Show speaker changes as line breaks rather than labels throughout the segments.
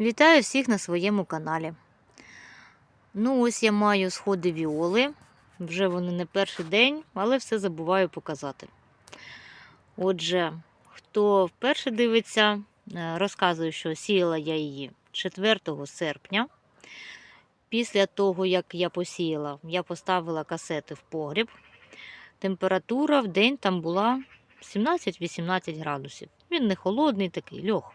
Вітаю всіх на своєму каналі. Ну, ось я маю сходи віоли. Вже вони не перший день, але все забуваю показати. Отже, хто вперше дивиться, е, розказую, що сіяла я її 4 серпня. Після того, як я посіяла, я поставила касети в погріб. Температура в день там була 17-18 градусів. Він не холодний, такий льох.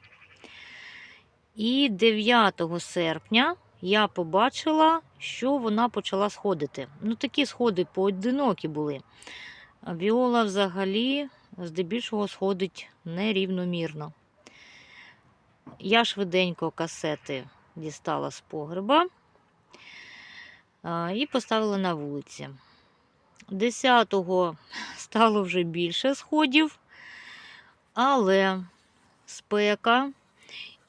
І 9 серпня я побачила, що вона почала сходити. Ну, такі сходи поодинокі були. Віола взагалі здебільшого сходить нерівномірно. Я швиденько касети дістала з погреба і поставила на вулиці. 10-го стало вже більше сходів, але спека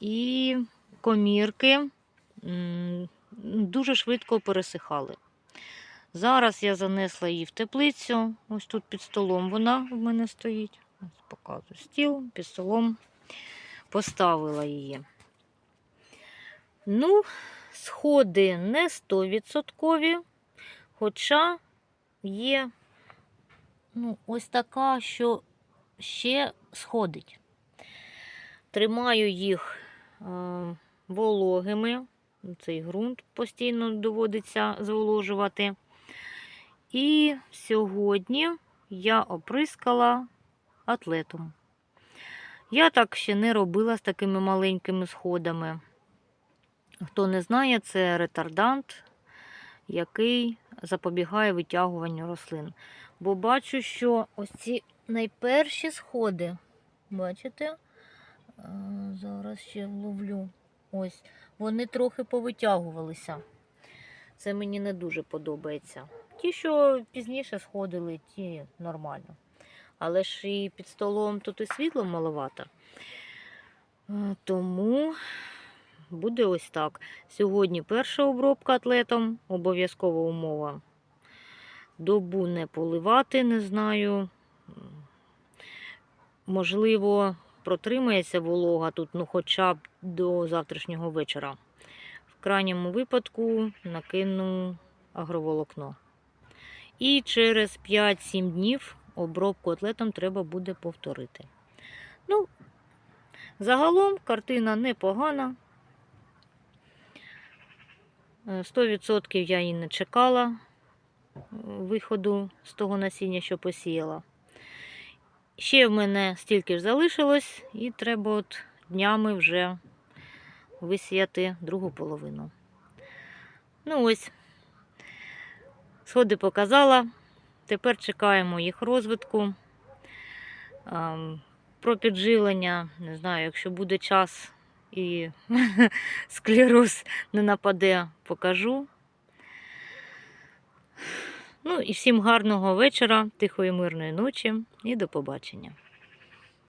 і комірки дуже швидко пересихали. Зараз я занесла її в теплицю. Ось тут під столом вона в мене стоїть. Ось показую стіл, під столом поставила її. Ну, сходи не 100%, хоча є ну, ось така, що ще сходить. Тримаю їх вологими. Цей ґрунт постійно доводиться зволожувати. І сьогодні я оприскала атлетом. Я так ще не робила з такими маленькими сходами. Хто не знає, це ретардант, який запобігає витягуванню рослин. Бо бачу, що ось ці найперші сходи, бачите? А, Зараз ще вловлю. Ось, вони трохи повитягувалися. Це мені не дуже подобається. Ті, що пізніше сходили, ті нормально. Але ж і під столом тут і світло маловато. Е, Тому буде ось так. Сьогодні перша обробка атлетом, обов'язкова умова. Добу не поливати, не знаю. Можливо, протримається волога тут, ну хоча б до завтрашнього вечора. В крайньому випадку накину агроволокно. І через 5-7 днів обробку атлетом треба буде повторити. Ну, загалом картина непогана. Е, 100% я її не чекала е, виходу з того насіння, що посіяла. Ще в мене стільки ж залишилось, і треба от днями вже висіяти другу половину. Ну ось, сходи показала. Тепер чекаємо їх розвитку. Про підживлення, не знаю, якщо буде час і склероз не нападе, покажу. Ну і всім гарного вечора, тихої мирної ночі і до побачення.